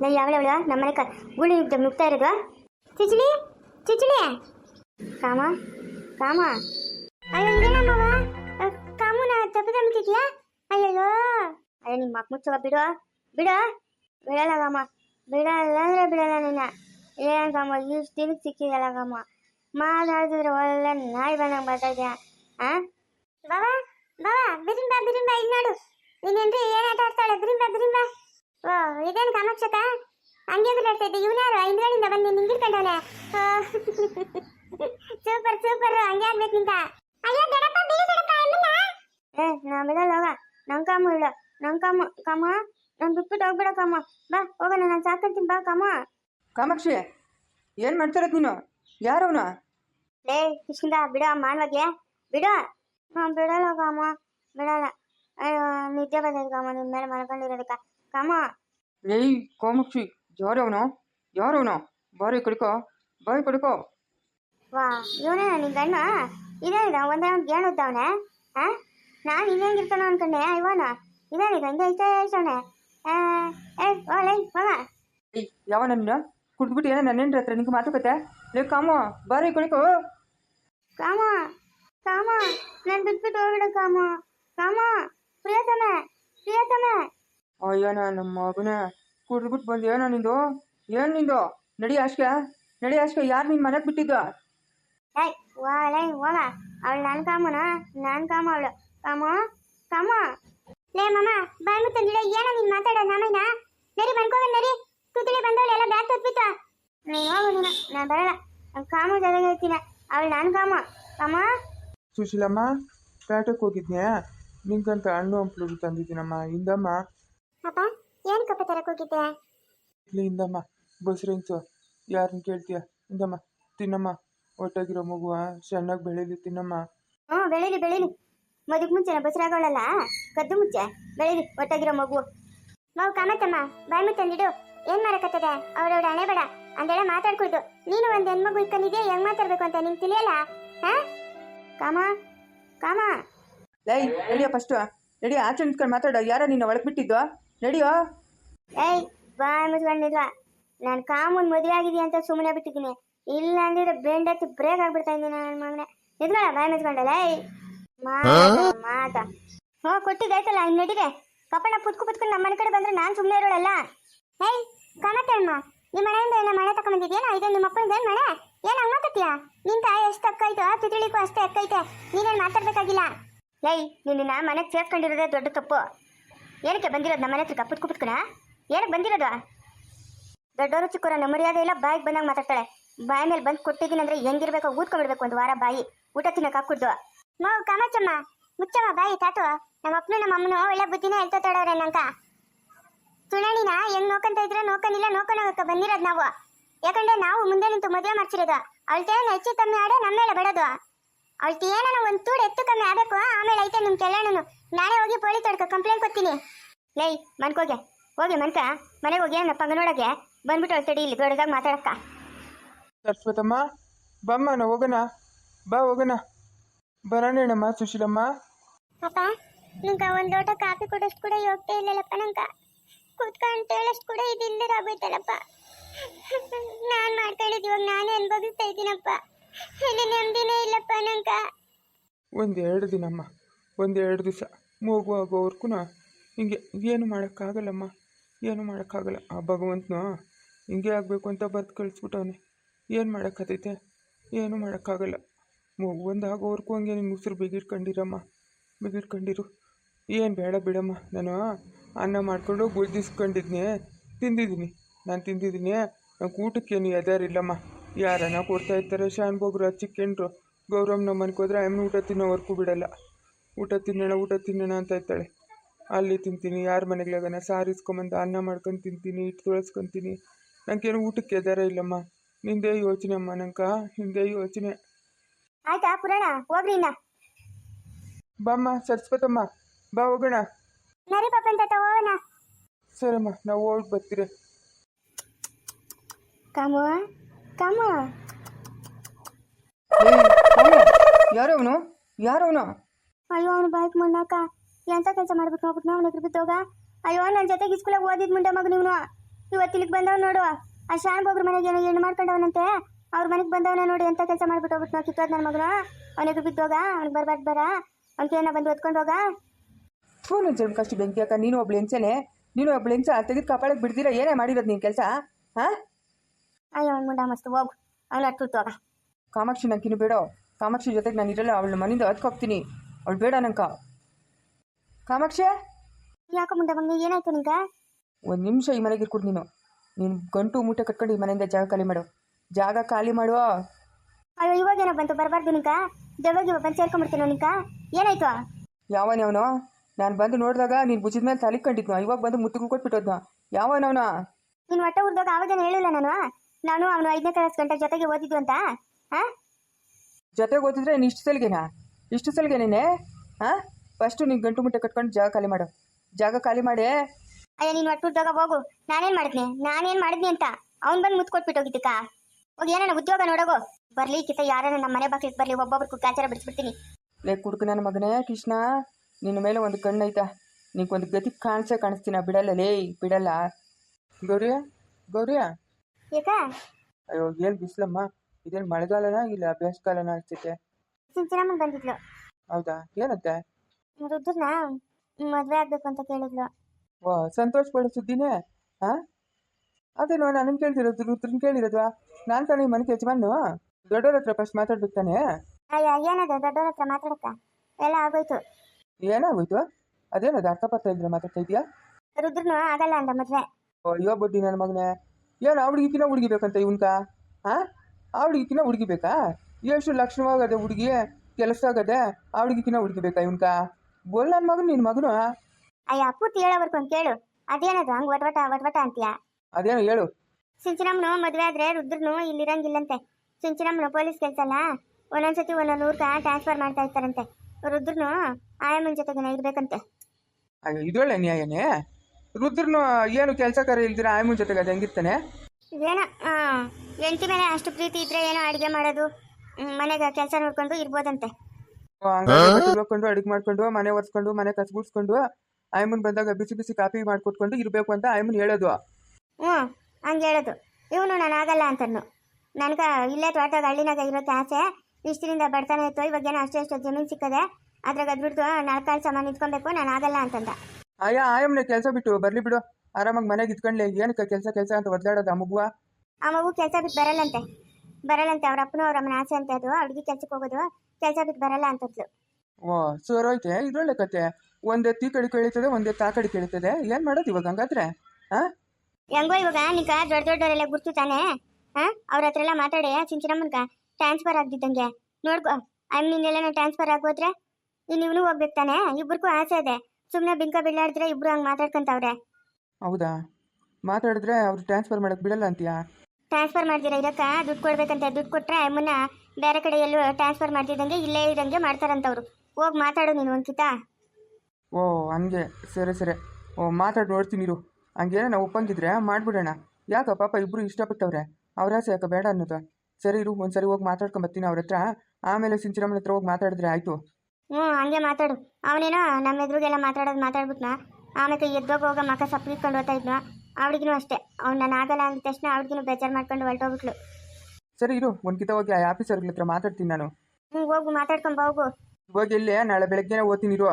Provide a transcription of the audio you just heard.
ನಾನು ಯಾವಳ ಅವಳ ನಮ್ಮನೆ ಕ ಗುಳಿ ನುಗ್ತಾ ನುಗ್ತಾ ಇರೋದು ಚಿಚಿಲಿ ಚಿಚಿಲಿ ಕಾಮ ಕಾಮ ಅಯ್ಯೋ ಇದೇನಮ್ಮವ ಕಾಮುನ ತಪ್ಪಿದಂಬಿಟ್ಟಿದ್ಯಾ ಅಯ್ಯೋ ಅಯ್ಯೋ ನಿಮ್ಮ ಮಕ್ ಮುಚ್ಚವ ಬಿಡು ಬಿಡು ಬಿಡಲ್ಲ ಕಾಮ ಬಿಡಲ್ಲ ಅಂದ್ರೆ ಬಿಡಲ್ಲ ನಿನ್ನ ಏನ್ ಕಾಮ ಇಷ್ಟು ದಿನಕ್ಕೆ ಸಿಕ್ಕಿದಲ್ಲ ಕಾಮ ಮಾತಾಡಿದ್ರೆ ಒಳ್ಳೆ ನಾಯಿ ಬಂದಂಗೆ ಬರ್ತಾ ಇದೆಯಾ ಆ ಬಾವಾ ಬಾವಾ ಬಿರಿಂಬಾ ಬಿರಿಂಬಾ ಇಲ್ಲಿ ನೋಡು ನೀನೇನ್ರಿ ಏನ್ ಆಟ ಆಡ್ತಾಳೆ ಬಿರಿಂಬಾ ಬಿರಿಂಬಾ ಓ ಇದೇನು ಕಾಮಾಕ್ಷಕ ಹಂಗೆ ಬಿಡಾಡ್ತಾ ಇದ್ದೆ ಇವನ್ಯಾರು ಹಿಂದ್ಗಡೆಯಿಂದ ಬಂದು ನಿಂಗಿರ್ಕೊಂಡವನೆ ಸೂಪರ್ ಸೂಪರ್ ಹಂಗೆ ಆಗ್ಬೇಕು ನಿಂತ ಅಯ್ಯೋ ದಡಪ್ಪ ಬಿಡು ದಡಪ್ಪ ಅಮ್ಮನ್ನ ಏ ನಾ ಬಿಡಲ್ಲ ಹೋಗ ನನ್ ಕಾಮ ಇಲ್ಲ ನನ್ ಕಾಮ ಕಾಮ ನಾನು ಬಿಟ್ಬಿಟ್ಟು ಹೋಗ್ಬೇಡ ಕಾಮ ಬಾ ಹೋಗೋಣ ನಾನು ಸಾಕಂತೀನಿ ಬಾ ಕಾಮ ಕಾಮಾಕ್ಷಿ ಏನು ಮಾಡ್ತಿರೋದು ನೀನು ಯಾರವನ ಲೇ ಕಿಷ್ಕಿಂದ ಬಿಡ ಮಾನ್ವಾಗ್ಲೆ ಬಿಡು ಹಾ ಬಿಡಲ್ಲ ಕಾಮ ಬಿಡಲ್ಲ ಅಯ್ಯೋ ನಿದ್ದೆ ಬಂದೈತೆ ಕಾಮ ನಿನ್ ಮೇಲೆ ಮಲ್ಕೊಂಡಿರೋದಕ್ಕ ಕಾಮ ಏಯ್ ಕಾಮಾಕ್ಷಿ ಯಾರವನು ಯಾರವನು ಬಾರಿ ಕಡಿಕೋ ಬಾರಿ ಕಡಿಕೋ ವಾ ಇವನೇ ನಿನ್ ಗಣ್ಣ ಇದೇನಿದ ಒಂದೇ ಒಂದು ಗೇಣ್ ಉದ್ದವನೆ ಹಾ ನಾನು ಇನ್ನೇಂಗಿರ್ತಾನೋ ಅನ್ಕೊಂಡೆ ಇವನ ಇದೇನಿದ ಹಿಂಗೆ ಇಷ್ಟ ಇಷ್ಟವನೆ ಏ ಓಲೈ ಹೋಗ ಏಯ್ ಯಾವ ನನ್ನ ಕುಡ್ದ್ಬಿಟ್ಟು ಏನೋ ನನ್ನ ಹೆಂಡ್ರ ಹತ್ರ ನಿಂಗೆ ಮಾತುಕತೆ ಲೇ ಕಾಮ ಬಾರಿ ಕಡಿಕೋ ಕಾಮ ಕಾಮ ನಾನು ಬಿಟ್ಬಿಟ್ಟು ಹೋಗ್ಬಿಡು ಕಾಮ ಕಾಮ ಪ್ರಿಯತಮೆ ಪ್ರಿಯತಮೆ ಅಯ್ಯನ ನಮ್ಮ ಮಗನೇ. ಕುಡಿದ್ಬಿಟ್ಟು ಬಂದು ಏನೋ ನಿಂದು? ಏನು ನಿಂದು? ನಡಿ ಆಶ್ಕ ನಡಿ ಆಶ್ಕ ಯಾರು ನಿನ್ನ ಮನೆಗೆ ಬಿಟ್ಟಿದ್ದು? ಏಯ್ ವಾ ಲೈ ಹೋಗ ಅವಳು ನನ್ನ ಕಾಮನ? ನನ್ನ ಕಾಮ ಅವಳು. ಕಾಮ? ಕಾಮ? ಲೇ ಮಮ್ಮ ಬಾಯಿ ಮುತ್ತಂದಿಡ ಏನೋ ನೀನು ಮಾತಾಡೋ ನಾಮೈನ ನರಿ ಬಂದ್ಕೋ ನರಿ ತುತ್ತಿಳಿ ಬಂದವಳು ಎಲ್ಲ ಬ್ಯಾಗ್ ತಪ್ಪಿತ್ತ ನೀನು ನೀನು. ನಾನು ಬರಲ್ಲ. ನಾನು ಕಾಮ ಜೊತೆಗೆ ಇರ್ತೀನಿ. ಅವಳು ನನ್ನ ಕಾಮ. ಕಾಮ? ಸುಶೀಲಮ್ಮ ಪೇಟೆಗೆ ಹೋಗಿದ್ನೆ ನಿಂಗಂತ ಹಣ್ಣು ಹಂಪ್ಲು ತಂದಿದ್ದೀನಮ್ಮ. ಇಂದಮ್ಮ ಅಪ್ಪ ಏನು ಕಪ್ಪೆ ತರಕ್ಕೆ ಹೋಗಿದ್ದೆ? ಇಲ್ಲಿ ಇಂದಮ್ಮ. ಬಸ್ ರೇಂಚು ಯಾರನ್ನ ಕೇಳ್ತೀಯ? ಇಂದಮ್ಮ ತಿನ್ನಮ್ಮ. ಒಟ್ಟಾಗಿರೋ ಮಗುವ ಚೆನ್ನಾಗಿ ಬೆಳೀಲಿ ತಿನ್ನಮ್ಮ. ಹ್ಞೂ ಬೆಳೀಲಿ ಬೆಳೀಲಿ. ಮದುವೆ ಮುಂಚೆ ಬಸರಾಗೋಳಲ್ಲ? ಕದ್ದು ಮುಂಚೆ. ಬೆಳೀಲಿ ಒಟ್ಟಾಗಿರೋ ಮಗು. ಮಗು ಕಾಮತ್ತಮ್ಮ ಬಾಯಿ ಮುತ್ತಂದಿಡು ಏನ್ ಮಾಡಕತ್ತದೆ? ಅವ್ರವ್ರ ಹಣೆ ಬೇಡ. ಅಂದೇಳ ಮಾತಾಡ್ಕೊಳ್ತು ನೀನು ಒಂದು ಹೆಣ್ಮಗು ಇಕ್ಕಂದಿದ್ಯಾ ಹೆಂಗ್ ಮಾತಾಡ್ಬೇಕು ಅಂತ ನಿಂಗೆ ತಿಳಿಯಲ್ಲ? ಹಾ? ಕಾಮ ಕಾಮ. ಲೈ ನಡಿಯೋ ಫಸ್ಟು ನಡಿ ಆಚೆ ನಿಂತ್ಕೊಂಡು ಮಾತಾಡೋ. ಯಾರೋ ನಿನ್ನ ಒಳಗೆ ಬಿಟ್ಟಿದ್ದು? ನಡಿಯೋ? ಏಯ್ ಬಾಯ್ ಮುಚ್ಕೊಂಡಿಲ್ಲ ನಾನು ಕಾಮನ್ ಮದುವೆ ಆಗಿದೆಯಾ ಅಂತ ಸುಮ್ಮನೆ ಬಿಟ್ಟಿದ್ದೀನಿ. ಇಲ್ಲ ಅಂದ್ರೆ ಬೆಂಡತ್ತಿ ಬ್ರೇಕ್ ಆಗ್ಬಿಡ್ತಾ ಇದ್ದೀನಿ ನನ್ನ ಮಗನೇ. ನಿದ್ರಲ್ಲ ಬಾಯ್ ಮುಚ್ಕೊಂಡಲ್ಲ ಏಯ್. ಮಾತ ಮಾತ. ಹೋ ಕೊಟ್ಟಿದ್ದಾಯ್ತಲ್ಲ ಇನ್ನು ನಡಿಗೆ. ಕಪ್ಪಣ್ಣ ಪುತ್ಕು ಪುತ್ಕೊಂಡು ನಮ್ಮ ಮನೆ ಕಡೆ ಬಂದ್ರೆ ನಾನು ಸುಮ್ಮನೆ ಇರೋಳಲ್ಲ. ಏಯ್ ಕಾಮತ್ತಮ್ಮ ನಿಮ್ಮ ಮನೆಯಿಂದ ಏನೋ ಮನೆ ತಕೊಂಡಿದ್ದೀಯಾ ಇದು ನಿಮ್ಮ ಅಪ್ಪನಿಂದ ಏನ್ ಮನೆ ಏನ್ ಹಂಗ ನಿನ್ ತಾಯಿ ಎಷ್ಟು ಅಕ್ಕೈತೋ ತಿತಿಳಿಗೂ ಅಷ್ಟೇ ಅಕ್ಕೈತೆ ನೀನೇನ್ ಮಾತಾಡ್ಬೇಕಾಗಿಲ್ಲ. ಏಯ್ ನಿನ್ನ ಮನೆಗೆ ಸೇರ್ಕೊಂಡಿರೋದೇ ದೊಡ್ಡ ತಪ್ಪು. ಏನಕ್ಕೆ ಬಂದಿರೋದು ನಮ್ಮನೆ ಹತ್ರ ಕಪ್ಪುತ್ ಕುಪ್ಪತ್ಕಣ ಏನಕ್ಕೆ ಬಂದಿರೋದು? ದೊಡ್ಡವರು ಚಿಕ್ಕವರ ಮರ್ಯಾದೆ ಇಲ್ಲ, ಬಾಯಿಗೆ ಬಂದಾಗ ಮಾತಾಡ್ತಾಳೆ. ಬಾಯಿ ಮೇಲೆ ಬಂದು ಕೊಟ್ಟಿದ್ದೀನಿ ಅಂದ್ರೆ ಹೆಂಗಿರ್ಬೇಕು? ಊದ್ಕೊಂಡ್ಬಿಡ್ಬೇಕು ಒಂದು ವಾರ ಬಾಯಿ. ಊಟ ತಿನ್ನಕ್ಕೆ ಹಾಕ್ಬಿಡ್ದು. ಮಾವು ಕಾಮಚಮ್ಮ ಮುಚ್ಚಮ್ಮ, ಬಾಯಿ ತಾತು ನಮ್ಮ ಅಪ್ಪನು ನಮ್ಮ ಅಮ್ಮನು ಒಳ್ಳೆ ಬುದ್ಧಿನೇ ಹೇಳ್ತಾಡವ್ರೆ ನಂಕ ತುಳಣಿನ ಹೆಂಗ್ ನೋಕಂತ ಇದ್ರೆ ನೋಕನಿಲ್ಲ ನೋಕೊಂಡೋಗಕ್ಕೆ ಬಂದಿರೋದು ನಾವು. ಯಾಕಂದ್ರೆ ನಾವು ಮುಂದೆ ನಿಂತು ಮದುವೆ ಮಾಡ್ಸಿರೋದು. ಅಳ್ತೇನೆ ಹೆಚ್ಚು ತಮ್ಮ ಆಡೋ ನಮ್ಮ ಮೇಲೆ ಬಿಡೋದು. ಅವಳ್ತಿ ಏನನ ಒಂದು ತೂಡ್ ಎತ್ತು ಕಮ್ಮಿ ಆಗಬೇಕು ಆಮೇಲೆ ಐತೆ ನಿಮ್ ಕೆಲ್ಲಣ್ಣನು ನಾಳೆ ಹೋಗಿ ಪೊಲೀಸ್ ತಡ್ಕ ಕಂಪ್ಲೇಂಟ್ ಕೊಡ್ತೀನಿ. ಲೈ ಮನ್ಕೋಗೆ ಹೋಗಿ. ಮನ್ಕ. ಮನೆಗೆ ಹೋಗಿ ಏನಪ್ಪ ನೋಡಕ್ಕೆ ಬಂದ್ಬಿಟ್ಟು ಅವಳು ತಡಿ ಇಲ್ಲಿ ದೊಡ್ಡದಾಗಿ ಮಾತಾಡಕ್ಕ. ಸರಸ್ವತಮ್ಮ ಬಮ್ಮ ನಾವು ಹೋಗೋಣ. ಬಾ ಹೋಗೋಣ. ಬರೋಣಮ್ಮ ಸುಶೀಲಮ್ಮ. ಅಪ್ಪ ನಂಗೆ ಒಂದು ಲೋಟ ಕಾಫಿ ಕೊಡೋಷ್ಟು ಕೂಡ ಯೋಗ್ಯ ಇಲ್ಲಲ್ಲಪ್ಪ ನಂಗೆ. ಕೂತ್ಕೊಂಡು ಹೇಳೋಷ್ಟು ಕೂಡ ಇದು ಇಲ್ಲದೆ ಆಗೋಯ್ತಲ್ಲಪ್ಪ ನಾನು ಮಾಡ್ಕೊಂಡಿದ್ದು ಇವಾಗ ನಾನೇ ಅನುಭವಿಸ್ತಾ ಇದ್ದೀನಪ್ಪ. ಇಲ್ಲಿ ನೆಮ್ಮದಿನೇ ಇಲ್ಲಪ್ಪ ಒಂದೆರಡು ದಿನಮ್ಮ ದಿವಸ. ಮಗು ಆಗೋವರೆಗೂ ಹಿಂಗೆ ಏನು ಮಾಡೋಕ್ಕಾಗಲ್ಲಮ್ಮ, ಏನು ಮಾಡೋಕ್ಕಾಗಲ್ಲ. ಆ ಭಗವಂತನ ಹಿಂಗೆ ಆಗಬೇಕು ಅಂತ ಬರ್ದು ಕಳಿಸ್ಬಿಟ್ಟವನೆ. ಏನು ಮಾಡೋಕ್ಕತ್ತೈತೆ ಏನು ಮಾಡೋಕ್ಕಾಗಲ್ಲ. ಮಗು ಒಂದು ಆಗೋವರೆಗೂ ಹಂಗೆ ನಿಮ್ಮ ಉಸಿರು ಬಿಗಿಟ್ಕೊಂಡಿರಮ್ಮ ಬಿಗಿಟ್ಕೊಂಡಿರು ಏನು ಬೇಡ ಬಿಡಮ್ಮ, ನಾನು ಅನ್ನ ಮಾಡಿಕೊಂಡು ಗುಜ್ಜಿಸ್ಕೊಂಡಿದ್ನಿ ತಿಂದಿದ್ದೀನಿ. ನಾನು ತಿಂದಿದ್ದೀನಿ. ನಂಗೆ ಊಟಕ್ಕೇನು ಎದಾರಿಲ್ಲಮ್ಮ ಯಾರನ್ನ ಕೊಡ್ತಾ ಇರ್ತಾರೆ ಶಾನ್ ಬೋಗ್ರು ಚಿಕ್ಕಂಡ್ರು. ಗೌರವ್ನ ಮನೆಗೆ ಹೋದ್ರೆ ಅಮ್ಮನ ಊಟ ತಿನ್ನೋವರೆಗೂ ಬಿಡಲ್ಲ. ಊಟ ತಿನ್ನೋಣ ಊಟ ತಿನ್ನೋಣ ಅಂತ ಇರ್ತಾಳೆ. ಅಲ್ಲಿ ತಿಂತೀನಿ ಯಾರ ಮನೆಗಳಾಗನ ಸಾರು ಇಸ್ಕೊಂಬಂದು ಅನ್ನ ಮಾಡ್ಕೊಂಡು ತಿಂತೀನಿ ಇಟ್ಟು ತೊಳಸ್ಕೊತೀನಿ. ನನಗೇನು ಊಟಕ್ಕೆ ಎದಾರ ಇಲ್ಲಮ್ಮ. ನಿಂದೇ ಯೋಚನೆ ಅಮ್ಮ ನಂಗೆ? ಹಿಂದೆ ಯೋಚನೆ. ಆಯ್ತಾ ಪುರಾಣ? ಹೋಗ್ರಿ ಇನ್ನ. ಬಾಮ್ಮ ಸರಸ್ವತಮ್ಮ ಬಾ ಹೋಗೋಣ. ನರಿ ಪಾಪನ್ ತಾತ ಹೋಗೋಣ. ಸರಮ್ಮ ನಾವು ಹೋಗಿ ಬರ್ತೀರಿ. ಕಾಮು. ಕಾಮು. ಯಾರು ಅವನು ಯಾರು ಅವನು ಅಯ್ಯೋ ಅವನು ಬೈಕ್ ಮುಂಡಾಕ ಎಂತ ಕೆಲಸ ಮಾಡ್ಬಿಟ್ಟು ನೋಡ್ಬಿಟ್ಟು ಅವನ ಹತ್ರ ಬಿದ್ದೋಗ? ಅಯ್ಯೋ ನನ್ನ ಜೊತೆಗೆ ಇಸ್ಕೂಲಾಗ ಓದಿದ್ ಮುಂಡೆ ಮಗ ನೀವು ಇವತ್ತು ಇಲ್ಲಿಗೆ ಬಂದವ್ ನೋಡು. ಆ ಶಾನ್ ಬೋಗ್ರ ಮನೆಗೆ ಏನೋ ಹೆಣ್ಣು ಮಾಡ್ಕೊಂಡವನಂತೆ. ಅವ್ರ ಮನೆಗೆ ಬಂದವನ ನೋಡಿ ಎಂತ ಕೆಲಸ ಮಾಡ್ಬಿಟ್ಟು ಹೋಗ್ಬಿಟ್ಟು ನಾವು ಕಿತ್ತೋದ್ ನನ್ನ ಮಗನ. ಅವನಿಗೆ ಬಿದ್ದೋಗ ಅವ್ನಿಗೆ ಬರ್ಬಾರ್ದು ಬರ ಅವ್ನಿಗೆ ಏನೋ ಬಂದು ಎತ್ಕೊಂಡು ಹೋಗ. ಫೋನ್ ಜನ್ಮ ಕಷ್ಟ ಬೆಂಕಿ ಅಕ್ಕ. ನೀನು ಒಬ್ಳು ಹೆಂಚನೆ ನೀನು ಒಬ್ಳು ಹೆಂಚ ತೆಗೆದು ಕಪಾಳಕ್ಕೆ ಬಿಡ್ದಿರ? ಏನೇ ಮಾಡಿರೋದು ನೀನು ಕೆಲಸ? ಹಾಂ ಅಯ್ಯೋ ಒಂದು ಮುಂಡ ಮಸ್ತ್ ಹೋಗು. ಅವ್ನು ಅಟ್ಟು ಹೋಗ ಕಾಮಾಕ್ಷಿ ನಂಗಿನ್ನು ಬೇಡ. ಕಾಮಾಕ್ಷಿ ಜೊತೆಗೆ ನಾನು ಇರಲ್ಲ ಅವಳ ಮನೆಯಿಂದ ಹೋಗ್ತೀನಿ ಅವಳು ಬೇಡ ನಂಕ. ಕಾಮಾಕ್ಷಿ? ಯಾಕೋ ಮುಂಡ ಬಂದು ಏನಾಯ್ತು ನಿಂಗ? ಒಂದು ನಿಮಿಷ ಈ ಮನೆಗೆ ಇರ್ಕೊಡು ನೀನು. ನೀನು ಗಂಟು ಮೂಟೆ ಕಟ್ಕೊಂಡು ಈ ಮನೆಯಿಂದ ಜಾಗ ಖಾಲಿ ಮಾಡು. ಜಾಗ ಖಾಲಿ ಮಾಡುವ. ಅಯ್ಯೋ ಇವಾಗ ಏನೋ ಬಂತು ಬರಬಾರ್ದು ನಿಂಕ ದೆವ್ವಾಗ ಇವಾಗ ಬಂದು ಸೇರ್ಕೊಂಡ್ಬಿಡ್ತೀನಿ ನಿಂಕ ಏನಾಯ್ತು? ಯಾವನವನು ನಾನು ಬಂದು ನೋಡಿದಾಗ ನೀನು ಭುಜದ ಮೇಲೆ ತಲೆ ಕಂಡಿದ್ನು. ಇವಾಗ ಬಂದು ಮುತ್ತಿಗೆ ಕೊಟ್ಬಿಟ್ಟೋದ್ನ. ಯಾವನವನ ನೀನು ಹೊಟ್ಟೆ ಹುಡ್ದಾಗ ಆವಾಗೇನು ಹೇಳಿಲ್ಲ ನಾನು? ನಾನು ಅವನು ಐದನೇ ಕ್ಲಾಸ್ ಗಂಟೆ ಜೊತೆಗೆ ಓದಿದ್ದು ಅಂತ ಹಾ? ಜೊತೆಗೆ ಓದಿದ್ರೆ ನೀನು ಇಷ್ಟು ಸಲಿಗೆನಾ? ಇಷ್ಟು ಸಲಿಗೆ ನೀನೆ? ಹಾ? ಫಸ್ಟು ನೀನು ಗಂಟು ಮುಟ್ಟೆ ಕಟ್ಕೊಂಡು ಜಾಗ ಖಾಲಿ ಮಾಡು. ಜಾಗ ಖಾಲಿ ಮಾಡಿ. ಅಯ್ಯ ನೀನು ಒಟ್ಟು ಜಾಗ ಹೋಗು. ನಾನೇನ್ ಮಾಡಿದ್ನಿ? ನಾನೇನ್ ಮಾಡಿದ್ನಿ ಅಂತ. ಅವ್ನು ಬಂದು ಮುತ್ತು ಕೊಟ್ಬಿಟ್ಟು ಹೋಗಿದ್ದಕ್ಕ. ಹೋಗಿ ಏನಾನ ಉದ್ಯೋಗ ನೋಡೋಗು. ಬರ್ಲಿ ಕಿತ್ತ ಯಾರನ್ನ ನಮ್ಮ ಮನೆ ಬಾಕ್ಲಿಗೆ ಬರಲಿ ಒಬ್ಬೊಬ್ರು ಕುಕ್ಕಾಚಾರ ಬಿಡಿಸ್ಬಿಡ್ತೀನಿ. ಲೇ ಕುಡ್ಕ ನನ್ನ ಮಗನೇ ಕೃಷ್ಣ. ನಿನ್ನ ಮೇಲೆ ಒಂದು ಕಣ್ಣು ಐತಾ. ನಿಂಗೆ ಒಂದು ಗತಿ ಕಾಣಿಸೇ ಕಾಣಿಸ್ತೀನ? ಬಿಡಲ್ಲ ಲೇ ಬಿಡಲ್ಲ. ಗೌರಿಯ? ಗೌರಿಯ? ಯಾಕ ಅಯ್ಯೋ ಏನು ಬಿಸ್ಲಮ್ಮ? ಇದೇನು ಮಳೆಗಾಲನಾ ಇಲ್ಲ ಬೇಸಿಗೆಗಾಲನ ಅನ್ಸುತ್ತೆ? ಚಿಂಚಿನಮ್ಮನ್ ಬಂದಿದ್ಲು. ಹೌದಾ? ಏನಂತೆ ರುದ್ರನ ಮದುವೆ ಆಗ್ಬೇಕು ಅಂತ ಕೇಳಿದ್ಲು. ಓ ಸಂತೋಷ ಪಡೋ ಸುದ್ದಿನೇ ಹಾ ಅದೇನೋ ನಾನು ಕೇಳ್ತಿರೋದು ರುದ್ರನ್ ಕೇಳಿರೋದು? ನಾನು ತಾನೇ ಮನೆಗೆ ಯಜಮಾನು ದೊಡ್ಡವ್ರ ಹತ್ರ ಫಸ್ಟ್ ಮಾತಾಡ್ಬೇಕು ತಾನೇ? ಅಯ್ಯ ಏನದ? ದೊಡ್ಡವ್ರ ಹತ್ರ ಮಾತಾಡಕ್ಕ? ಎಲ್ಲ ಆಗೋಯ್ತು. ಏನಾಗೋಯ್ತು? ಅದೇನದು? ಅರ್ಥ ಪತ್ರ ಇದ್ರೆ ಮಾತಾಡ್ತಾ ಇದೆಯಾ ರುದ್ರನು ಆಗಲ್ಲ ಅಂದ ಮದ್ವೆ. ಅಯ್ಯೋ ಬುದ್ಧಿ ನನ್ನ ಮಗನೇ. ಏನು ಅವಳಿಗೆ ಹುಡುಗಿಕಿನ ಹುಡುಗಿ ಬೇಕಂತ ಇವನ್ಕ? ಹಾಂ ಆ ಹುಡುಗಿಕಿನ ಹುಡುಗಿ ಬೇಕಾ? ಎಷ್ಟು ಲಕ್ಷಣವಾಗದೆ ಹುಡುಗಿ ಕೆಲಸ ಆಗದೆ ಅವಳಿಗೆ ಹುಡುಗಿಕಿನ ಹುಡುಗಿ ಬೇಕಾ ಇವನ್ಕ? ಬೋಲ್ ನನ್ನ ಮಗನು ನಿನ್ನ ಮಗನು? ಅಯ್ಯ ಪೂರ್ತಿ ಹೇಳೋವರ್ಕೊಂಡು ಕೇಳು. ಅದೇನದು? ಹಂಗ್ ವಟವಟ ವಟವಟ ಅಂತೀಯ? ಅದೇನು ಹೇಳು. ಸಿಂಚನಮ್ಮನು ಮದುವೆ ಆದ್ರೆ ರುದ್ರನು ಇಲ್ಲಿರಂಗಿಲ್ಲಂತೆ ಸಿಂಚನಮ್ಮನು ಪೊಲೀಸ್ ಕೆಲಸ ಅಲ್ಲ ಒಂದೊಂದ್ಸತಿ ಒಂದೊಂದು ಊರ್ಗ ಟ್ರಾನ್ಸ್ಫರ್ ಮಾಡ್ತಾ ಇರ್ತಾರಂತೆ. ರುದ್ರನು ಆಯಮ್ಮನ ಜೊತೆಗೆ ಇರ್ಬೇಕಂತೆ. ಅಯ್ಯೋ ಇದೊಳ್ಳೆ ನ್ಯಾಯನೇ? ರುದ್ರನು ಏನು ಕೆಲಸ ಕರೆ ಇಲ್ದಿರ ಆಯಮ್ಮನ ಜೊತೆಗೆ ಅದು ಹೆಂಗಿರ್ತಾನೆ? ಏನೋ ಹೆಂಡತಿ ಮೇಲೆ ಅಷ್ಟು ಪ್ರೀತಿ ಇದ್ರೆ ಏನೋ ಅಡಿಗೆ ಮಾಡೋದು ಹ್ಮ್, ಮನೆಗೆ ಕೆಲಸ ನೋಡ್ಕೊಂಡು ಇರ್ಬೋದಂತೆ. ನೋಡ್ಕೊಂಡು ಅಡಿಗೆ ಮಾಡ್ಕೊಂಡು ಮನೆ ಒರೆಸ್ಕೊಂಡು ಮನೆ ಕಸ್ಗುಡ್ಸ್ಕೊಂಡು ಆಯಮ್ಮನ್ ಬಂದಾಗ ಬಿಸಿ ಬಿಸಿ ಕಾಫಿ ಮಾಡ್ಕೊಟ್ಕೊಂಡು ಇರಬೇಕು ಅಂತ ಆಯಮ್ಮನ್ ಹೇಳೋದು. ಹ್ಞೂ ಹಂಗೆ ಹೇಳೋದು. ಇವನು ನಾನು ಆಗಲ್ಲ ಅಂತನು ನನ್ಗ ಇಲ್ಲೇ ತೋಟದಾಗ ಹಳ್ಳಿನಾಗ ಇರೋಕ್ಕೆ ಆಸೆ ಇಷ್ಟರಿಂದ ಬರ್ತಾನೆ ಇತ್ತು ಇವಾಗ ಏನೋ ಅಷ್ಟೇ ಅಷ್ಟು ಜಮೀನು ಸಿಕ್ಕದೆ ಅದ್ರಾಗ ಅದ್ಬಿಟ್ಟು ನಾಲ್ಕಾಳು ಸಾಮಾನು ನಿಂತ್ಕೊಬೇಕು ನಾನು ಆಗಲ್ಲ ಅಂತಂದ. ಆಯ ಆಯಮ್ಮನೆ ಕೆಲಸ ಬಿಟ್ಟು ಬರ್ಲಿ ಬಿಡು. ಆರಾಮಾಗಿ ಮನೆಗೆ ಇದ್ಕೊಂಡ್ಲೆ ಏನಕ್ಕೆ ಕೆಲಸ ಕೆಲಸ ಅಂತ ಒದ್ದಾಡೋದು ಆ ಮಗುವ? ಆ ಮಗು ಕೆಲಸ ಬಿಟ್ಟು ಬರಲ್ಲಂತೆ. ಬರಲ್ಲಂತೆ ಅವ್ರ ಅಪ್ಪನೂ ಅವ್ರ ಅಮ್ಮನ ಆಸೆ ಅಂತ ಅದು ಹುಡುಗಿ ಕೆಲ್ಸಕ್ಕೆ ಹೋಗೋದು ಕೆಲಸ ಬಿಟ್ಟು ಬರಲ್ಲ ಅಂತದ್ಲು. ಓ ಸೋರೋಯ್ತೆ ಇದ್ರೊಳ್ಳೆ ಕತೆ. ಒಂದೇ ತೀ ಕಡಿ ಕೇಳಿತದೆ ಒಂದೇ ತಾ ಕಡಿ ಕೇಳಿತದೆ. ಏನ್ ಮಾಡೋದು ಇವಾಗ ಹಂಗಾದ್ರೆ? ಹಾ ಹೆಂಗೋ ಇವಾಗ ನಿಕ ದೊಡ್ಡ ದೊಡ್ಡವರೆಲ್ಲ ಗುರ್ತು ತಾನೆ? ಹಾ ಅವ್ರ ಹತ್ರ ಎಲ್ಲ ಮಾತಾಡಿ ಚಿಂಚನಮ್ಮನ್ಕ ಟ್ರಾನ್ಸ್ಫರ್ ಆಗ್ದಿದ್ದಂಗೆ. ನೋಡ್ಕೊ ನಿನ್ನೆಲ್ಲ ಟ್ರಾನ್ಸ್ಫರ್ ಆಗೋದ್ರೆ ಇನ್ನು ಇವನು ಹೋಗ್ಬೇಕು ತಾನೆ? ಇಬ್ಬರಿಗೂ ಆಸೆ ಇದೆ ಸುಮ್ಮನೆ ಬಿಂಕ ಬಿಳ್ಳಾಡಿದ್ರೆ ಇಬ್ರು ಹಂಗೆ ಮಾತಾಡ್ಕೊಂತವ್ರೆ. ಹೌದಾ? ಮಾತಾಡಿದ್ರೆ ಅವ್ರು ಟ್ರಾನ್ಸ್ಫರ್ ಮಾಡಕ್ ಬಿಡಲ್ಲ ಅಂತೀಯಾ? ಟ್ರಾನ್ಸ್ಫರ್ ಮಾಡ್ದಿರ ಇದಕ್ಕೆ? ದುಡ್ಡು ಕೊಡ್ಬೇಕಂತೆ. ದುಡ್ಡು ಕೊಟ್ಟರೆ ಅಮ್ಮನ್ನ ಬೇರೆ ಕಡೆ ಎಲ್ಲೂ ಟ್ರಾನ್ಸ್ಫರ್ ಮಾಡ್ತಿದ್ದಂಗೆ ಇಲ್ಲೇ ಇದ್ದಂಗೆ ಮಾಡ್ತಾರಂತವ್ರು. ಹೋಗಿ ಮಾತಾಡು ನೀನು ಒಂದ್ಕಿತ ಓ ಹಂಗೆ. ಸರಿ ಸರಿ. ಓ ಮಾತಾಡಿ ನೋಡ್ತೀನಿ ಇರು. ಹಂಗೇನ ನಾವು ಒಪ್ಪಂಗಿದ್ರೆ ಮಾಡ್ಬಿಡೋಣ. ಯಾಕ ಪಾಪ ಇಬ್ರು ಇಷ್ಟಪಟ್ಟವ್ರೆ. ಅವ್ರ ಆಸೆ ಯಾಕೆ ಬೇಡ ಅನ್ನೋದು. ಸರಿ ಇರು ಒಂದ್ಸರಿ ಹೋಗಿ ಮಾತಾಡ್ಕೊಂಡ್ ಬರ್ತೀನಿ ಅವ್ರ ಹತ್ರ. ಆಮೇಲೆ ಸಿಂಚನಮ್ಮನ ಹತ್ರ ಹೋಗಿ ಮಾತಾಡಿದ್ರೆ ಆಯ್ತು. ಹ್ಞೂ ಹಂಗೆ ಮಾತಾಡು. ಅವನೇನೋ ನಮ್ಮ ಎದುರಿಗೆಲ್ಲ ಮಾತಾಡೋದು ಮಾತಾಡ್ಬಿಟ್ನಾ. ಆಮೇಲೆ ಎದ್ದೋಗ ಹೋಗೋ ಮಕ್ಕ ಸಪ್ಪಿಟ್ಕೊಂಡು ಹೋಗ್ತಾ ಇದ್ನ ಅವಳಿಗೂ ಅಷ್ಟೇ. ಅವ್ನು ನಾನು ಆಗಲ್ಲ ಅಂದ ತಕ್ಷಣ ಅವಳಿಗೂ ಬೇಜಾರು ಮಾಡ್ಕೊಂಡು ಹೊರಟೋಗ್ಬಿಟ್ಲು. ಸರಿ ಇರು ಒಂದ್ಕಿತ ಹೋಗಿ ಆ ಆಫೀಸರ್ಗಳ ಹತ್ರ ಮಾತಾಡ್ತೀನಿ ನಾನು. ಹ್ಞೂ ಹೋಗು ಮಾತಾಡ್ಕೊಂಡು ಹೋಗು. ಹೋಗಿ ಇಲ್ಲೇ ನಾಳೆ ಬೆಳಗ್ಗೆನೇ ಓದ್ತೀನಿ ಇರು.